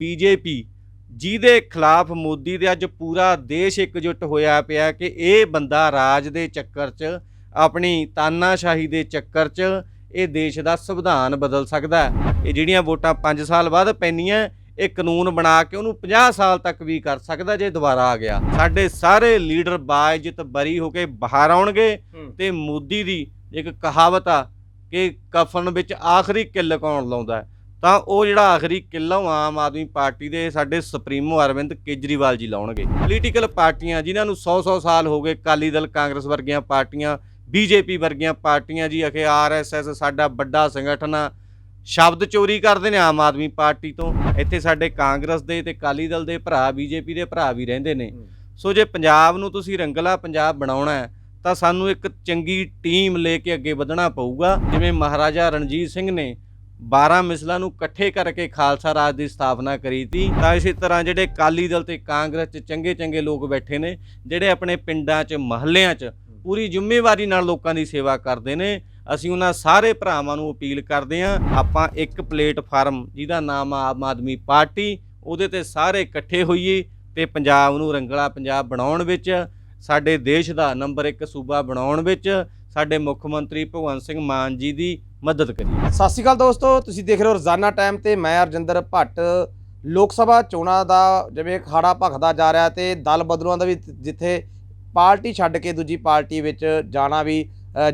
BJP ਜਿਹਦੇ ਖਿਲਾਫ ਮੋਦੀ ਦੇ ਅੱਜ ਪੂਰਾ ਦੇਸ਼ ਇਕਜੁੱਟ ਹੋਇਆ ਪਿਆ ਕਿ ਇਹ ਬੰਦਾ ਰਾਜ ਦੇ ਚੱਕਰ 'ਚ ਆਪਣੀ ਤਾਨਾਸ਼ਾਹੀ ਦੇ ਚੱਕਰ 'ਚ ਇਹ ਦੇਸ਼ ਦਾ ਸੰਵਿਧਾਨ ਬਦਲ ਸਕਦਾ ਹੈ। ਇਹ ਜਿਹੜੀਆਂ ਵੋਟਾਂ 5 ਸਾਲ ਬਾਅਦ ਪੈਣੀਆਂ ਇਹ ਕਾਨੂੰਨ ਬਣਾ ਕੇ ਉਹਨੂੰ 50 ਸਾਲ ਤੱਕ ਵੀ ਕਰ ਸਕਦਾ ਜੇ ਦੁਬਾਰਾ ਆ ਗਿਆ। ਸਾਡੇ ਸਾਰੇ ਲੀਡਰ ਬਾਇਜਤ ਬਰੀ ਹੋ ਕੇ ਬਾਹਰ ਆਉਣਗੇ ਤੇ ਮੋਦੀ ਦੀ ਇੱਕ ਕਹਾਵਤ ਆ ਕਿ ਕਫਨ ਵਿੱਚ ਆਖਰੀ ਕਿੱਲ ਕੌਣ ਲਾਉਂਦਾ? ਤਾਂ ਉਹ ਜਿਹੜਾ ਆਖਰੀ ਕਿੱਲਾ ਆਮ ਆਦਮੀ ਪਾਰਟੀ ਦੇ ਸਾਡੇ ਸੁਪਰੀਮੋ ਅਰਵਿੰਦ ਕੇਜਰੀਵਾਲ ਜੀ ਲਾਉਣਗੇ। ਪੋਲੀਟੀਕਲ ਪਾਰਟੀਆਂ ਜਿਨ੍ਹਾਂ ਨੂੰ 100-100 ਸਾਲ ਹੋ ਗਏ ਕਾਲੀ ਦਲ ਕਾਂਗਰਸ ਵਰਗੀਆਂ ਪਾਰਟੀਆਂ ਬੀਜੇਪੀ ਵਰਗੀਆਂ ਪਾਰਟੀਆਂ ਜੀ ਅਖੇ ਆਰਐਸਐਸ ਸਾਡਾ ਵੱਡਾ ਸੰਗਠਨ ਆ ਸ਼ਬਦ ਚੋਰੀ ਕਰਦੇ ਨੇ ਆਮ ਆਦਮੀ ਪਾਰਟੀ ਤੋਂ। ਇੱਥੇ ਸਾਡੇ ਕਾਂਗਰਸ ਦੇ ਤੇ ਕਾਲੀ ਦਲ ਦੇ ਭਰਾ ਬੀਜੇਪੀ ਦੇ ਭਰਾ ਵੀ ਰਹਿੰਦੇ ਨੇ। ਸੋ ਜੇ ਪੰਜਾਬ ਨੂੰ ਤੁਸੀਂ ਰੰਗਲਾ ਪੰਜਾਬ ਬਣਾਉਣਾ ਹੈ ਤਾਂ ਸਾਨੂੰ ਇੱਕ ਚੰਗੀ ਟੀਮ ਲੈ ਕੇ ਅੱਗੇ ਵਧਣਾ ਪਊਗਾ। ਜਿਵੇਂ ਮਹਾਰਾਜਾ ਰਣਜੀਤ ਸਿੰਘ ਨੇ 12 ਮਿਸਲਾਂ ਨੂੰ ਇਕੱਠੇ ਕਰਕੇ ਖਾਲਸਾ ਰਾਜ ਦੀ ਸਥਾਪਨਾ ਕਰੀ ਤੀ। ਤਾਂ ਇਸੇ ਤਰ੍ਹਾਂ ਜਿਹੜੇ ਕਾਲੀ ਦਲ ਤੇ ਕਾਂਗਰਸ 'ਚ ਚੰਗੇ ਚੰਗੇ ਲੋਕ ਬੈਠੇ ਨੇ, ਜਿਹੜੇ ਆਪਣੇ ਪਿੰਡਾਂ 'ਚ, ਮਹੱਲਿਆਂ 'ਚ ਪੂਰੀ ਜ਼ਿੰਮੇਵਾਰੀ ਨਾਲ ਲੋਕਾਂ ਦੀ ਸੇਵਾ ਕਰਦੇ ਨੇ, ਅਸੀਂ ਉਹਨਾਂ ਸਾਰੇ ਭਰਾਵਾਂ ਨੂੰ ਅਪੀਲ ਕਰਦੇ ਹਾਂ, ਆਪਾਂ ਇੱਕ ਪਲੇਟਫਾਰਮ ਜਿਹਦਾ ਨਾਮ ਆ ਆਮ ਆਦਮੀ ਪਾਰਟੀ, ਉਹਦੇ ਤੇ ਸਾਰੇ ਇਕੱਠੇ ਹੋਈਏ ਤੇ ਪੰਜਾਬ ਨੂੰ ਰੰਗਲਾ ਪੰਜਾਬ ਬਣਾਉਣ ਵਿੱਚ, ਸਾਡੇ ਦੇਸ਼ ਦਾ ਨੰਬਰ 1 ਸੂਬਾ ਬਣਾਉਣ ਵਿੱਚ, ਸਾਡੇ ਮੁੱਖ ਮੰਤਰੀ ਭਗਵੰਤ ਸਿੰਘ ਮਾਨ ਜੀ ਦੀ ਮਦਦ ਕਰੀਏ। ਸਤਿ ਸ਼੍ਰੀ ਅਕਾਲ ਦੋਸਤੋ, ਤੁਸੀਂ ਦੇਖ ਰਹੇ ਹੋ ਰੋਜ਼ਾਨਾ ਟਾਈਮ ਤੇ ਮੈਂ ਅਰਜਿੰਦਰ ਭੱਟ। ਲੋਕ ਸਭਾ ਚੋਣਾਂ ਦਾ ਜਿਵੇਂ ਖਾੜਾ ਭਖਦਾ ਜਾ ਰਿਹਾ ਤੇ ਦਲ ਬਦਲੂਆਂ ਦਾ ਵੀ ਜਿੱਥੇ ਪਾਰਟੀ ਛੱਡ ਕੇ ਦੂਜੀ ਪਾਰਟੀ ਵਿੱਚ ਜਾਣਾ ਵੀ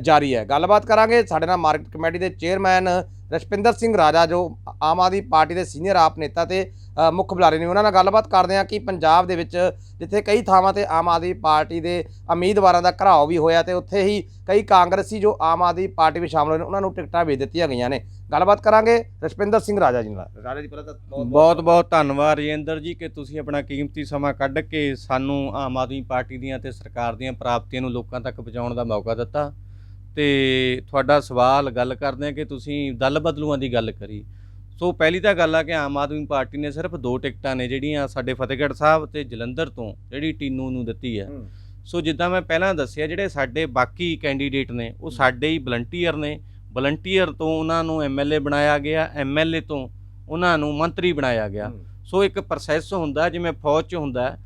ਜਾਰੀ ਹੈ। ਗੱਲਬਾਤ ਕਰਾਂਗੇ ਸਾਡੇ ਨਾਲ ਮਾਰਕੀਟ ਕਮੇਟੀ ਦੇ ਚੇਅਰਮੈਨ ਰਸ਼ਪਿੰਦਰ ਸਿੰਘ ਰਾਜਾ, ਜੋ ਆਮ ਆਦਮੀ ਪਾਰਟੀ ਦੇ ਸੀਨੀਅਰ ਆਪ ਨੇਤਾ ਤੇ ਮੁੱਖ ਬੁਲਾਰੇ ਨੇ ਉਹਨਾਂ ਨਾਲ ਗੱਲਬਾਤ ਕਰਦੇ ਹਾਂ ਕਿ ਪੰਜਾਬ ਦੇ ਵਿੱਚ ਜਿੱਥੇ ਕਈ ਥਾਵਾਂ ਤੇ ਆਮ ਆਦਮੀ ਪਾਰਟੀ ਦੇ ਉਮੀਦਵਾਰਾਂ ਦਾ ਘਰਾਓ ਵੀ ਹੋਇਆ ਤੇ ਉੱਥੇ ਹੀ ਕਈ ਕਾਂਗਰਸੀ ਜੋ ਆਮ ਆਦਮੀ ਪਾਰਟੀ ਵਿੱਚ ਸ਼ਾਮਲ ਹੋਏ ਨੇ ਉਹਨਾਂ ਨੂੰ ਟਿਕਟਾਂ ਵੇਚ ਦਿੱਤੀਆਂ ਗਈਆਂ ਨੇ। ਗੱਲਬਾਤ ਕਰਾਂਗੇ ਰਸ਼ਪਿੰਦਰ ਸਿੰਘ ਰਾਜਾ ਜੀ ਨਾਲ। ਰਾਜਾ ਜੀ ਪਹਿਲਾਂ ਤਾਂ ਬਹੁਤ ਬਹੁਤ ਧੰਨਵਾਦ। ਰਜਿੰਦਰ ਜੀ ਕਿ ਤੁਸੀਂ ਆਪਣਾ ਕੀਮਤੀ ਸਮਾਂ ਕੱਢ ਕੇ ਸਾਨੂੰ ਆਮ ਆਦਮੀ ਪਾਰਟੀ ਦੀਆਂ ਤੇ ਸਰਕਾਰ ਦੀਆਂ ਪ੍ਰਾਪਤੀਆਂ ਨੂੰ ਲੋਕਾਂ ਤੱਕ ਪਹੁੰਚਾਉਣ ਦਾ ਮੌਕਾ ਦਿੱਤਾ। ਤੇ ਤੁਹਾਡਾ ਸਵਾਲ ਗੱਲ ਕਰਦੇ ਆ ਕਿ ਤੁਸੀਂ ਦਲ ਬਦਲੂਆਂ ਦੀ ਗੱਲ ਕਰੀ। ਸੋ ਪਹਿਲੀ ਤਾਂ ਗੱਲ ਆ ਕਿ ਆਮ ਆਦਮੀ ਪਾਰਟੀ ਨੇ ਸਿਰਫ ਦੋ ਟਿਕਟਾਂ ਨੇ ਜਿਹੜੀਆਂ ਸਾਡੇ ਫਤਿਹਗੜ੍ਹ ਸਾਹਿਬ ਤੇ ਜਲੰਧਰ ਤੋਂ ਜਿਹੜੀ ਟੀਨੂ ਨੂੰ ਦਿੱਤੀ ਹੈ। ਸੋ ਜਿੱਦਾਂ ਮੈਂ ਪਹਿਲਾਂ ਦੱਸਿਆ ਜਿਹੜੇ ਸਾਡੇ ਬਾਕੀ ਕੈਂਡੀਡੇਟ ਨੇ ਉਹ ਸਾਡੇ ਹੀ ਵਲੰਟੀਅਰ ਨੇ ਵਲੰਟੀਅਰ ਤੋਂ ਉਹਨਾਂ ਨੂੰ ਐਮਐਲਏ ਬਣਾਇਆ ਗਿਆ ਐਮਐਲਏ ਤੋਂ ਉਹਨਾਂ ਨੂੰ ਮੰਤਰੀ ਬਣਾਇਆ ਗਿਆ। ਸੋ ਇੱਕ ਪ੍ਰੋਸੈਸ ਹੁੰਦਾ ਜਿਵੇਂ ਫੌਜ 'ਚ ਹੁੰਦਾ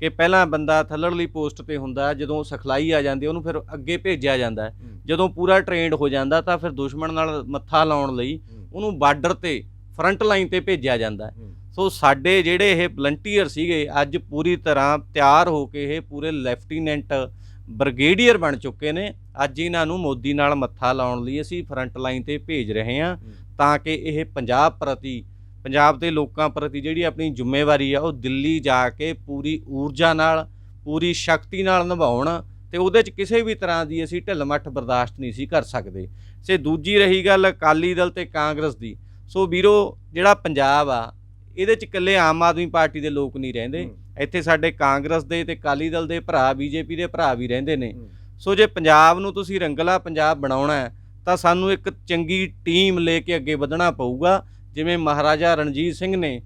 ਕਿ ਪਹਿਲਾਂ ਬੰਦਾ ਥੱਲੜਲੀ ਪੋਸਟ ਤੇ ਹੁੰਦਾ ਜਦੋਂ ਸਿਖਲਾਈ ਆ ਜਾਂਦੀ ਉਹਨੂੰ ਫਿਰ ਅੱਗੇ ਭੇਜਿਆ ਜਾਂਦਾ। ਜਦੋਂ ਪੂਰਾ ਟ੍ਰੇਨਡ ਹੋ ਜਾਂਦਾ ਤਾਂ ਫਿਰ ਦੁਸ਼ਮਣ ਨਾਲ ਮੱਥਾ ਲਾਉਣ ਲਈ। ਉਹਨੂੰ ਬਾਰਡਰ ਤੇ ਫਰੰਟ ਲਾਈਨ ਤੇ ਭੇਜਿਆ ਜਾਂਦਾ। ਸੋ ਸਾਡੇ ਜਿਹੜੇ ਇਹ ਵਲੰਟੀਅਰ ਸੀਗੇ ਅੱਜ ਪੂਰੀ ਤਰ੍ਹਾਂ ਤਿਆਰ ਹੋ ਕੇ ਇਹ ਪੂਰੇ ਲੈਫਟੀਨੈਂਟ ਬ੍ਰਿਗੇਡੀਅਰ ਬਣ ਚੁੱਕੇ ਨੇ ਅੱਜ ਇਹਨਾਂ ਨੂੰ ਮੋਦੀ ਨਾਲ ਮੱਥਾ ਲਾਉਣ ਲਈ ਅਸੀਂ ਫਰੰਟ ਲਾਈਨ ਤੇ ਭੇਜ ਰਹੇ ਹਾਂ ਹੂੰ। ਤਾਂ ਕਿ ਇਹ ਪੰਜਾਬ ਪ੍ਰਤੀ ਪੰਜਾਬ ਦੇ ਲੋਕਾਂ ਪ੍ਰਤੀ ਜਿਹੜੀ ਆਪਣੀ ਜ਼ਿੰਮੇਵਾਰੀ ਆ ਉਹ ਦਿੱਲੀ ਜਾ ਕੇ ਪੂਰੀ ਊਰਜਾ ਨਾਲ ਪੂਰੀ ਸ਼ਕਤੀ ਨਾਲ ਨਿਭਾਉਣ ਤੇ ਉਹਦੇ 'ਚ ਕਿਸੇ ਵੀ ਤਰ੍ਹਾਂ ਦੀ ਅਸੀਂ ਢਿੱਲ-ਮੱਠ ਬਰਦਾਸ਼ਤ ਨਹੀਂ ਸੀ ਕਰ ਸਕਦੇ ਸੇ ਦੂਜੀ ਰਹੀ ਗੱਲ ਅਕਾਲੀ ਦਲ ਤੇ ਕਾਂਗਰਸ ਦੀ ਸੋ ਵੀਰੋ ਜਿਹੜਾ ਪੰਜਾਬ ਆ ਇਹਦੇ 'ਚ ਇਕੱਲੇ ਆਮ ਆਦਮੀ ਪਾਰਟੀ ਦੇ ਲੋਕ ਨਹੀਂ ਰਹਿੰਦੇ। ਇੱਥੇ ਸਾਡੇ ਕਾਂਗਰਸ ਦੇ ਤੇ ਅਕਾਲੀ ਦਲ ਦੇ ਭਰਾ ਬੀਜੇਪੀ ਦੇ ਭਰਾ ਵੀ ਰਹਿੰਦੇ ਨੇ। ਸੋ ਜੇ ਪੰਜਾਬ ਨੂੰ ਤੁਸੀਂ ਰੰਗਲਾ ਪੰਜਾਬ ਬਣਾਉਣਾ ਹੈ ਤਾਂ ਸਾਨੂੰ ਇੱਕ ਚੰਗੀ ਟੀਮ ਲੈ ਕੇ ਅੱਗੇ ਵਧਣਾ ਪਊਗਾ ਜਿਵੇਂ ਮਹਾਰਾਜਾ ਰਣਜੀਤ ਸਿੰਘ ਨੇ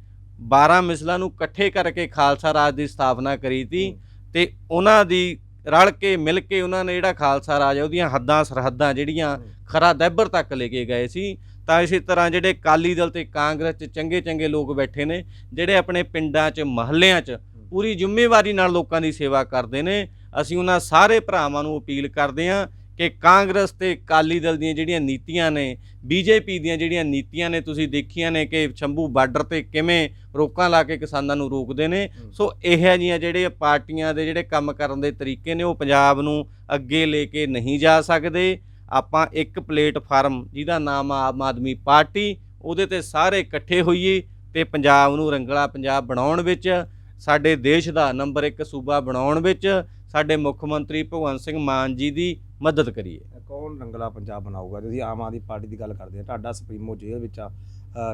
12 ਮਿਸਲਾਂ ਨੂੰ ਇਕੱਠੇ ਕਰਕੇ ਖਾਲਸਾ ਰਾਜ ਦੀ ਸਥਾਪਨਾ ਕਰੀ ਤੀ। ਤੇ ਉਹਨਾਂ ਦੀ ਰਲ ਕੇ ਮਿਲ ਕੇ ਉਹਨਾਂ ਨੇ ਜਿਹੜਾ ਖਾਲਸਾ ਰਾਜ ਉਹਦੀਆਂ ਹੱਦਾਂ ਸਰਹੱਦਾਂ ਜਿਹੜੀਆਂ। ਖਰਾ ਦੈਬਰ ਤੱਕ ਲੈ ਕੇ ਗਏ ਸੀ ਤਾਂ ਇਸੇ ਤਰ੍ਹਾਂ ਜਿਹੜੇ ਕਾਲੀ ਦਲ ਤੇ ਕਾਂਗਰਸ 'ਚ ਚੰਗੇ ਚੰਗੇ ਲੋਕ ਬੈਠੇ ਨੇ ਜਿਹੜੇ ਆਪਣੇ ਪਿੰਡਾਂ 'ਚ ਮਹੱਲਿਆਂ 'ਚ ਪੂਰੀ ਜ਼ਿੰਮੇਵਾਰੀ ਨਾਲ ਲੋਕਾਂ ਦੀ ਸੇਵਾ ਕਰਦੇ ਨੇ ਅਸੀਂ ਉਹਨਾਂ ਸਾਰੇ ਭਰਾਵਾਂ ਨੂੰ ਅਪੀਲ ਕਰਦੇ ਹਾਂ ਕਿ ਕਾਂਗਰਸ ਤੇ ਕਾਲੀ ਦਲ ਦੀਆਂ ਜਿਹੜੀਆਂ ਨੀਤੀਆਂ ਨੇ ਬੀਜੇਪੀ ਦੀਆਂ ਜਿਹੜੀਆਂ ਨੀਤੀਆਂ ਨੇ ਤੁਸੀਂ ਦੇਖੀਆਂ ਨੇ ਕਿ ਸ਼ੰਭੂ ਬਾਰਡਰ ਤੇ ਕਿਵੇਂ ਰੋਕਾਂ ਲਾ ਕੇ ਕਿਸਾਨਾਂ ਨੂੰ ਰੋਕਦੇ ਨੇ। ਸੋ ਇਹੋ ਜਿਹੀਆਂ ਜਿਹੜੇ ਪਾਰਟੀਆਂ ਦੇ ਜਿਹੜੇ ਕੰਮ ਕਰਨ ਦੇ ਤਰੀਕੇ ਨੇ ਉਹ ਪੰਜਾਬ ਨੂੰ ਅੱਗੇ ਲੈ ਕੇ ਨਹੀਂ ਜਾ ਸਕਦੇ ਆਪਾਂ ਇੱਕ ਪਲੇਟਫਾਰਮ ਜਿਹਦਾ ਨਾਮ ਆ ਆਮ ਆਦਮੀ ਪਾਰਟੀ ਉਹਦੇ ਤੇ ਸਾਰੇ ਇਕੱਠੇ ਹੋਈਏ ਤੇ ਪੰਜਾਬ ਨੂੰ ਰੰਗਲਾ ਪੰਜਾਬ ਬਣਾਉਣ ਵਿੱਚ ਸਾਡੇ ਦੇਸ਼ ਦਾ ਨੰਬਰ 1 ਸੂਬਾ ਬਣਾਉਣ ਵਿੱਚ ਸਾਡੇ ਮੁੱਖ ਮੰਤਰੀ ਭਗਵੰਤ ਸਿੰਘ ਮਾਨ ਜੀ ਦੀ ਮਦਦ ਕਰੀਏ। ਕੌਣ ਰੰਗਲਾ ਪੰਜਾਬ ਬਣਾਊਗਾ? ਤੁਸੀਂ ਆਮ ਆਦਮੀ ਪਾਰਟੀ ਦੀ ਗੱਲ ਕਰਦੇ ਆ ਤੁਹਾਡਾ ਸੁਪਰੀਮੋ ਜੇਲ੍ਹ ਵਿੱਚ ਆ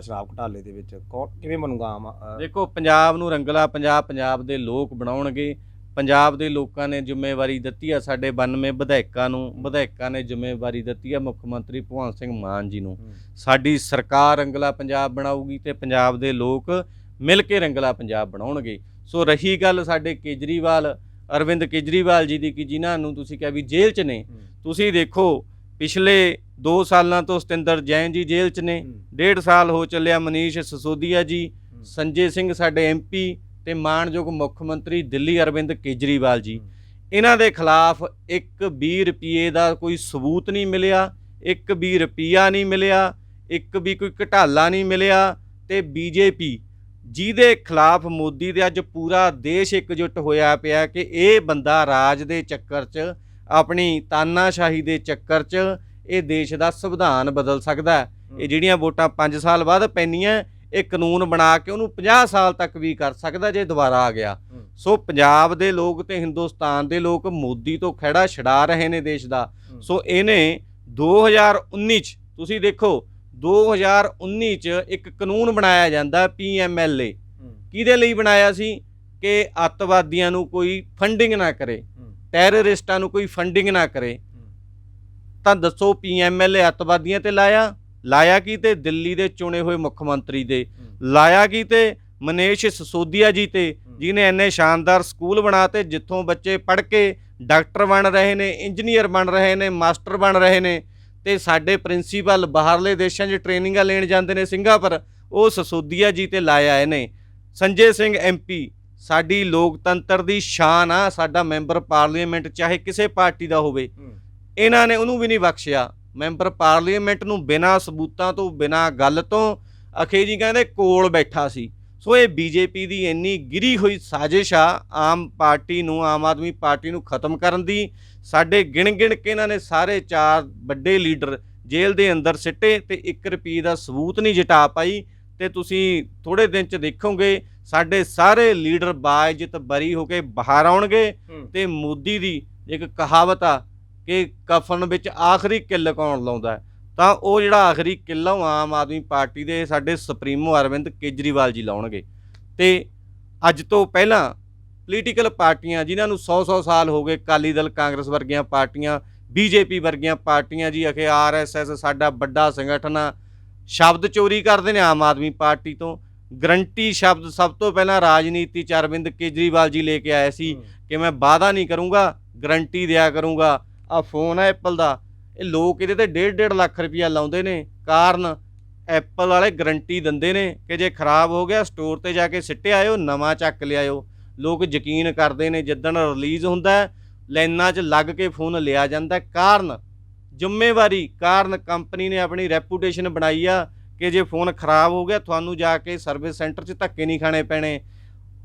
ਸ਼ਰਾਬ ਘੁਟਾਲੇ ਦੇ ਵਿੱਚ ਕੌਣ ਕਿਵੇਂ ਬਣੂਗਾ ਆਮ ਦੇਖੋ ਪੰਜਾਬ ਨੂੰ ਰੰਗਲਾ ਪੰਜਾਬ ਪੰਜਾਬ ਦੇ ਲੋਕ ਬਣਾਉਣਗੇ ਪੰਜਾਬ ਦੇ ਲੋਕਾਂ ਨੇ ਜ਼ਿੰਮੇਵਾਰੀ ਦਿੱਤੀ ਆ ਸਾਡੇ 92 ਵਿਧਾਇਕਾਂ ਨੂੰ ਵਿਧਾਇਕਾਂ ਨੇ ਜ਼ਿੰਮੇਵਾਰੀ ਦਿੱਤੀ ਆ ਮੁੱਖ ਮੰਤਰੀ ਭਗਵੰਤ ਸਿੰਘ ਮਾਨ ਜੀ ਨੂੰ। ਸਾਡੀ ਸਰਕਾਰ ਰੰਗਲਾ ਪੰਜਾਬ ਬਣਾਊਗੀ ਤੇ ਪੰਜਾਬ ਦੇ ਲੋਕ ਮਿਲ ਕੇ ਰੰਗਲਾ ਪੰਜਾਬ ਬਣਾਉਣਗੇ ਸੋ ਰਹੀ ਗੱਲ ਸਾਡੇ ਕੇਜਰੀਵਾਲ ਅਰਵਿੰਦ ਕੇਜਰੀਵਾਲ ਜੀ ਦੀ ਕਿ ਜਿਨ੍ਹਾਂ ਨੂੰ ਤੁਸੀਂ ਕਿਹਾ ਵੀ ਜੇਲ੍ਹ 'ਚ ਨੇ। ਤੁਸੀਂ ਦੇਖੋ ਪਿਛਲੇ 2 ਸਾਲਾਂ ਤੋਂ ਸਤਿੰਦਰ ਜੈਨ ਜੀ ਜੇਲ੍ਹ 'ਚ ਨੇ ਹੂੰ। ਡੇਢ ਸਾਲ ਹੋ ਚੱਲਿਆ ਮਨੀਸ਼ ਸਿਸੋਦੀਆ ਜੀ ਸੰਜੇ ਸਿੰਘ ਸਾਡੇ ਐਮਪੀ ਤੇ ਮਾਨਯੋਗ ਮੁੱਖ ਮੰਤਰੀ ਦਿੱਲੀ ਅਰਵਿੰਦ ਕੇਜਰੀਵਾਲ ਜੀ। ਇਹਨਾਂ ਦੇ ਖਿਲਾਫ ਇੱਕ 20 ਰੁਪਏ ਦਾ ਕੋਈ ਸਬੂਤ ਨਹੀਂ ਮਿਲਿਆ ਇੱਕ 20 ਰੁਪਿਆ ਨਹੀਂ ਮਿਲਿਆ ਇੱਕ ਵੀ ਕੋਈ ਘਟਾਲਾ ਨਹੀਂ ਮਿਲਿਆ ਤੇ ਬੀਜੇਪੀ ਜਿਹਦੇ ਖਿਲਾਫ ਮੋਦੀ ਦੇ ਅੱਜ ਪੂਰਾ ਦੇਸ਼ ਇਕਜੁੱਟ ਹੋਇਆ ਪਿਆ ਕਿ ਇਹ ਬੰਦਾ ਰਾਜ ਦੇ ਚੱਕਰ 'ਚ ਆਪਣੀ ਤਾਨਾਸ਼ਾਹੀ ਦੇ ਚੱਕਰ 'ਚ ਇਹ ਦੇਸ਼ ਦਾ ਸੰਵਿਧਾਨ ਬਦਲ ਸਕਦਾ। ਇਹ ਜਿਹੜੀਆਂ ਵੋਟਾਂ 5 ਸਾਲ ਬਾਅਦ ਪੈਣੀਆਂ ਇਹ ਕਾਨੂੰਨ ਬਣਾ ਕੇ ਉਹਨੂੰ 50 ਸਾਲ ਤੱਕ ਵੀ ਕਰ ਸਕਦਾ ਜੇ ਦੁਬਾਰਾ ਆ ਗਿਆ। ਸੋ ਪੰਜਾਬ ਦੇ ਲੋਕ ਤੇ ਹਿੰਦੁਸਤਾਨ ਦੇ ਲੋਕ ਮੋਦੀ ਤੋਂ ਖੜਾ ਛਡਾ ਰਹੇ ਨੇ ਦੇਸ਼ ਦਾ। ਸੋ ਇਹਨੇ 2019 ਚ ਤੁਸੀਂ ਦੇਖੋ 2019 ਚ ਇੱਕ ਕਾਨੂੰਨ ਬਣਾਇਆ ਜਾਂਦਾ ਪੀਐਮਐਲਏ ਕਿਹਦੇ ਲਈ ਬਣਾਇਆ ਸੀ? ਕਿ ਅੱਤਵਾਦੀਆਂ ਨੂੰ ਕੋਈ ਫੰਡਿੰਗ ਨਾ ਕਰੇ। ਟੈਰਰਿਸਟਾਂ ਨੂੰ ਕੋਈ ਫੰਡਿੰਗ ਨਾ ਕਰੇ। ਤਾਂ ਦੱਸੋ ਪੀਐਮਐਲਏ ਅੱਤਵਾਦੀਆਂ ਤੇ ਲਾਇਆ? ਲਾਇਆ ਕੀ ਤੇ ਦਿੱਲੀ ਦੇ ਚੁਣੇ ਹੋਏ ਮੁੱਖ ਮੰਤਰੀ ਦੇ ਲਾਇਆ ਕੀ ਤੇ ਮਨੀਸ਼ ਸਿਸੋਦੀਆ ਜੀ ਤੇ ਜਿਨੇ ਇੰਨੇ ਸ਼ਾਨਦਾਰ ਸਕੂਲ ਬਣਾਤੇ ਜਿੱਥੋਂ ਬੱਚੇ ਪੜ੍ਹ ਕੇ ਡਾਕਟਰ ਬਣ ਰਹੇ ਨੇ ਇੰਜੀਨੀਅਰ ਬਣ ਰਹੇ ਨੇ ਮਾਸਟਰ ਬਣ ਰਹੇ ਨੇ ਤੇ ਸਾਡੇ ਪ੍ਰਿੰਸੀਪਲ ਬਾਹਰਲੇ ਦੇਸ਼ਾਂ 'ਚ ਟ੍ਰੇਨਿੰਗਾਂ ਲੈਣ ਜਾਂਦੇ ਨੇ ਸਿੰਗਾਪੁਰ ਉਹ ਸਿਸੋਦੀਆ ਜੀ ਤੇ ਲਾਇਆ ਇਹਨੇ। ਸੰਜੇ ਸਿੰਘ ਐਮਪੀ ਸਾਡੀ ਲੋਕਤੰਤਰ ਦੀ ਸ਼ਾਨ ਆ ਸਾਡਾ ਮੈਂਬਰ ਪਾਰਲੀਮੈਂਟ ਚਾਹੇ ਕਿਸੇ ਪਾਰਟੀ ਦਾ ਹੋਵੇ ਇਹਨਾਂ ਨੇ ਉਹਨੂੰ ਵੀ ਨਹੀਂ ਬਖਸ਼ਿਆ। ਮੈਂਬਰ ਪਾਰਲੀਮੈਂਟ ਨੂੰ ਬਿਨਾਂ ਸਬੂਤਾਂ ਤੋਂ ਬਿਨਾਂ ਗੱਲ ਤੋਂ ਅਖੇ ਜੀ ਕਹਿੰਦੇ ਕੋਲ ਬੈਠਾ ਸੀ। ਸੋ ਇਹ ਬੀਜੇਪੀ ਦੀ ਇੰਨੀ ਗਿਰੀ ਹੋਈ ਸਾਜ਼ਿਸ਼ ਆ ਆਮ ਪਾਰਟੀ ਨੂੰ ਆਮ ਆਦਮੀ ਪਾਰਟੀ ਨੂੰ ਖਤਮ ਕਰਨ ਦੀ ਸਾਡੇ ਗਿਣ ਗਿਣ ਕੇ ਇਹਨਾਂ ਨੇ ਸਾਰੇ ਚਾਰ ਵੱਡੇ ਲੀਡਰ ਜੇਲ੍ਹ ਦੇ ਅੰਦਰ ਸਿੱਟੇ ਤੇ 1 ਰੁਪਏ ਦਾ ਸਬੂਤ ਨਹੀਂ ਜਟਾ ਪਾਈ। ਤੇ ਤੁਸੀਂ ਥੋੜੇ ਦਿਨ ਚ ਦੇਖੋਗੇ ਸਾਡੇ ਸਾਰੇ ਲੀਡਰ ਬਾਇਜਤ ਬਰੀ ਹੋ ਕੇ ਬਾਹਰ ਆਉਣਗੇ ਤੇ ਮੋਦੀ ਦੀ ਇੱਕ ਕਹਾਵਤ ਆ ਕਿ ਕਫਨ ਵਿੱਚ ਆਖਰੀ ਕਿੱਲ ਕੌਣ ਲਾਉਂਦਾ ਹੈ? ਤਾਂ ਉਹ ਜਿਹੜਾ ਆਖਰੀ ਕਿੱਲਾ ਉਹ ਆਮ ਆਦਮੀ ਪਾਰਟੀ ਦੇ ਸਾਡੇ ਸੁਪਰੀਮੋ ਅਰਵਿੰਦ ਕੇਜਰੀਵਾਲ ਜੀ ਲਾਉਣਗੇ। ਤੇ ਅੱਜ ਤੋਂ ਪਹਿਲਾਂ ਪੋਲੀਟੀਕਲ ਪਾਰਟੀਆਂ ਜਿਨ੍ਹਾਂ ਨੂੰ 100-100 ਸਾਲ ਹੋ ਗਏ ਅਕਾਲੀ ਦਲ ਕਾਂਗਰਸ ਵਰਗੀਆਂ ਪਾਰਟੀਆਂ ਬੀਜੇਪੀ ਵਰਗੀਆਂ ਪਾਰਟੀਆਂ ਜੀ ਅਖੇ ਆਰਐਸਐਸ ਸਾਡਾ ਵੱਡਾ ਸੰਗਠਨ ਆ ਸ਼ਬਦ ਚੋਰੀ ਕਰਦੇ ਨੇ ਆਮ ਆਦਮੀ ਪਾਰਟੀ ਤੋਂ। ਗਰੰਟੀ ਸ਼ਬਦ ਸਭ ਤੋਂ ਪਹਿਲਾਂ ਰਾਜਨੀਤੀ ਚ ਅਰਵਿੰਦ ਕੇਜਰੀਵਾਲ ਜੀ ਲੈ ਕੇ ਆਏ ਸੀ ਕਿ ਮੈਂ ਵਾਅਦਾ ਨਹੀਂ ਕਰੂੰਗਾ ਗਰੰਟੀ ਦਿਆ ਕਰੂੰਗਾ ਆ ਫੋਨ ਆ ਐਪਲ ਦਾ। ਇਹ ਲੋਕ ਇਹਦੇ ਤੇ 1.5 ਲੱਖ ਰੁਪਇਆ ਲਾਉਂਦੇ ਨੇ। ਕਾਰਨ ਐਪਲ ਵਾਲੇ ਗਰੰਟੀ ਦਿੰਦੇ ਨੇ ਕਿ ਜੇ ਖਰਾਬ ਹੋ ਗਿਆ, ਸਟੋਰ ਤੇ ਜਾ ਕੇ ਸਿੱਟੇ ਆਇਓ, ਨਵਾਂ ਚੱਕ ਲਿਆਇਓ। ਲੋਕ ਯਕੀਨ ਕਰਦੇ ਨੇ, ਜਿੱਦਣ ਰਿਲੀਜ਼ ਹੁੰਦਾ ਲਾਈਨਾਂ 'ਚ ਲੱਗ ਕੇ ਫੋਨ ਲਿਆ ਜਾਂਦਾ ਕਾਰਨ ਜ਼ਿੰਮੇਵਾਰੀ, ਕਾਰਨ ਕੰਪਨੀ ਨੇ ਆਪਣੀ ਰੈਪੂਟੇਸ਼ਨ ਬਣਾਈ ਆ ਕਿ ਜੇ ਫੋਨ ਖਰਾਬ ਹੋ ਗਿਆ, ਤੁਹਾਨੂੰ ਜਾ ਕੇ ਸਰਵਿਸ ਸੈਂਟਰ 'ਚ ਧੱਕੇ ਨਹੀਂ ਖਾਣੇ ਪੈਣੇ।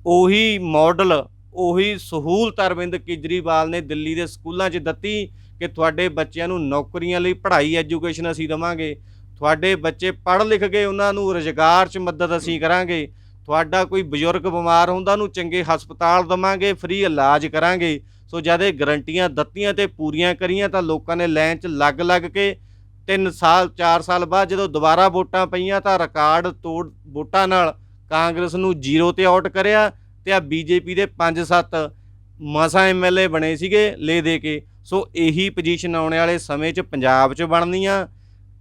ਉਹੀ ਮਾਡਲ ਉਹੀ ਸਹੂਲਤ ਅਰਵਿੰਦ ਕੇਜਰੀਵਾਲ ਨੇ ਦਿੱਲੀ ਦੇ ਸਕੂਲਾਂ 'ਚ ਦਿੱਤੀ ਕਿ ਤੁਹਾਡੇ ਬੱਚਿਆਂ ਨੂੰ ਨੌਕਰੀਆਂ ਲਈ ਪੜ੍ਹਾਈ, ਐਜੂਕੇਸ਼ਨ ਅਸੀਂ ਦੇਵਾਂਗੇ। ਤੁਹਾਡੇ ਬੱਚੇ ਪੜ੍ਹ ਲਿਖ ਕੇ ਉਹਨਾਂ ਨੂੰ ਰੁਜ਼ਗਾਰ 'ਚ ਮਦਦ ਅਸੀਂ ਕਰਾਂਗੇ। ਤੁਹਾਡਾ ਕੋਈ ਬਜ਼ੁਰਗ ਬਿਮਾਰ ਹੁੰਦਾ, ਉਹਨੂੰ ਚੰਗੇ ਹਸਪਤਾਲ ਦਵਾਂਗੇ, ਫ੍ਰੀ ਇਲਾਜ ਕਰਾਂਗੇ। ਸੋ ਜਦ ਇਹ ਗਰੰਟੀਆਂ ਦਿੱਤੀਆਂ ਤੇ ਪੂਰੀਆਂ ਕਰੀਆਂ ਤਾਂ ਲੋਕਾਂ ਨੇ ਲਾਈਨ 'ਚ ਲੱਗ ਲੱਗ ਕੇ 3 ਸਾਲ 4 ਸਾਲ ਬਾਅਦ ਜਦੋਂ ਦੁਬਾਰਾ ਵੋਟਾਂ ਪਈਆਂ ਤਾਂ ਰਿਕਾਰਡ ਤੋੜ ਵੋਟਾਂ ਨਾਲ ਕਾਂਗਰਸ ਨੂੰ ਜ਼ੀਰੋ ਤੇ ਆਊਟ ਕਰਿਆ। ਤੇ ਆ ਬੀਜੇਪੀ ਦੇ 5-7 ਮਸਾ ਐਮਐਲਏ ਬਣੇ ਸੀਗੇ ਲੈ ਦੇ ਕੇ। ਸੋ ਇਹੀ ਪੋਜੀਸ਼ਨ ਆਉਣ ਵਾਲੇ ਸਮੇਂ 'ਚ ਪੰਜਾਬ 'ਚ ਬਣਨੀਆਂ।